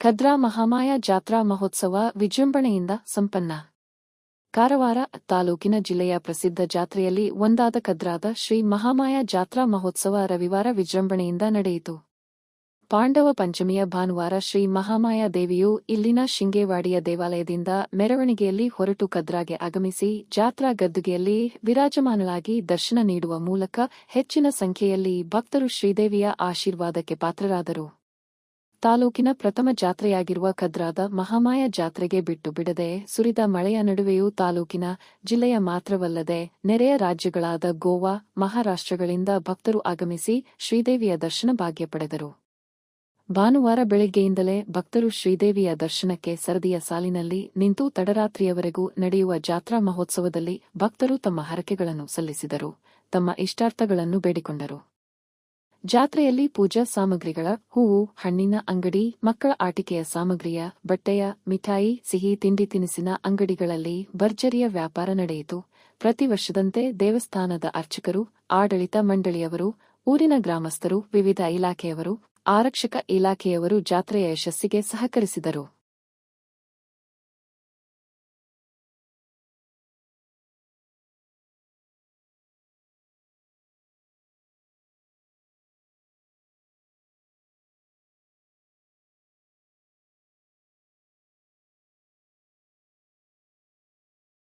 ಖದ್ರಾ ಮಹಾಮಾಯ ಜಾತ್ರಾ ಮಹೋತ್ಸವ ವಿಜೃಂಭಣೆಯಿಂದ ಸಂಪನ್ನ. ಕಾರವಾರ ತಾಲೂಕಿನ ಜಿಲ್ಲೆಯ ಪ್ರಸಿದ್ಧ ಜಾತ್ರೆಯಲ್ಲಿ ಒಂದಾದ ಖದ್ರಾದ ಶ್ರೀ ಮಹಾಮಾಯ ಜಾತ್ರಾ ಮಹೋತ್ಸವ ರವಿವಾರ ವಿಜೃಂಭಣೆಯಿಂದ ನಡೆಯಿತು. ಪಾಂಡವ ಪಂಚಮಿಯ ಭಾನುವಾರ ಶ್ರೀ ಮಹಾಮಾಯ ದೇವಿಯು ಇಲ್ಲಿನ ಶಿಂಗೇವಾಡಿಯ ದೇವಾಲಯದಿಂದ ಮೆರವಣಿಗೆಯಲ್ಲಿ ಹೊರಟು ಕದ್ರಾಗೆ ಆಗಮಿಸಿ ಜಾತ್ರಾ ಗದ್ದುಗೆಯಲ್ಲಿ ವಿರಾಜಮಾನಳಾಗಿ ದರ್ಶನ ನೀಡುವ ಮೂಲಕ ಹೆಚ್ಚಿನ ಸಂಖ್ಯೆಯಲ್ಲಿ ಭಕ್ತರು ಶ್ರೀದೇವಿಯ ಆಶೀರ್ವಾದಕ್ಕೆ ಪಾತ್ರರಾದರು. ತಾಲೂಕಿನ ಪ್ರಥಮ ಜಾತ್ರೆಯಾಗಿರುವ ಕದ್ರಾದ ಮಹಾಮಾಯ ಜಾತ್ರೆಗೆ ಬಿಟ್ಟು ಬಿಡದೆ ಸುರಿದ ಮಳೆಯ ನಡುವೆಯೂ ತಾಲೂಕಿನ ಜಿಲ್ಲೆಯ ಮಾತ್ರವಲ್ಲದೆ ನೆರೆಯ ರಾಜ್ಯಗಳಾದ ಗೋವಾ, ಮಹಾರಾಷ್ಟ್ರಗಳಿಂದ ಭಕ್ತರು ಆಗಮಿಸಿ ಶ್ರೀದೇವಿಯ ದರ್ಶನ ಭಾಗ್ಯ ಪಡೆದರು. ಭಾನುವಾರ ಬೆಳಗ್ಗೆಯಿಂದಲೇ ಭಕ್ತರು ಶ್ರೀದೇವಿಯ ದರ್ಶನಕ್ಕೆ ಸರದಿಯ ಸಾಲಿನಲ್ಲಿ ನಿಂತು ತಡರಾತ್ರಿಯವರೆಗೂ ನಡೆಯುವ ಜಾತ್ರಾ ಮಹೋತ್ಸವದಲ್ಲಿ ಭಕ್ತರು ತಮ್ಮ ಹರಕೆಗಳನ್ನು ಸಲ್ಲಿಸಿದರು, ತಮ್ಮ ಇಷ್ಟಾರ್ಥಗಳನ್ನು ಬೇಡಿಕೊಂಡರು. ಜಾತ್ರೆಯಲ್ಲಿ ಪೂಜಾ ಸಾಮಗ್ರಿಗಳ ಹೂವು, ಹಣ್ಣಿನ ಅಂಗಡಿ, ಮಕ್ಕಳ ಆಟಿಕೆಯ ಸಾಮಗ್ರಿಯ ಬಟ್ಟೆಯ, ಮಿಠಾಯಿ, ಸಿಹಿ ತಿಂಡಿ ತಿನಿಸಿನ ಅಂಗಡಿಗಳಲ್ಲಿ ಭರ್ಜರಿಯ ವ್ಯಾಪಾರ ನಡೆಯಿತು. ಪ್ರತಿ ವರ್ಷದಂತೆ ದೇವಸ್ಥಾನದ ಅರ್ಚಕರು, ಆಡಳಿತ ಮಂಡಳಿಯವರು, ಊರಿನ ಗ್ರಾಮಸ್ಥರು, ವಿವಿಧ ಇಲಾಖೆಯವರು, ಆರಕ್ಷಕ ಇಲಾಖೆಯವರು ಜಾತ್ರೆಯ ಯಶಸ್ಸಿಗೆ ಸಹಕರಿಸಿದರು.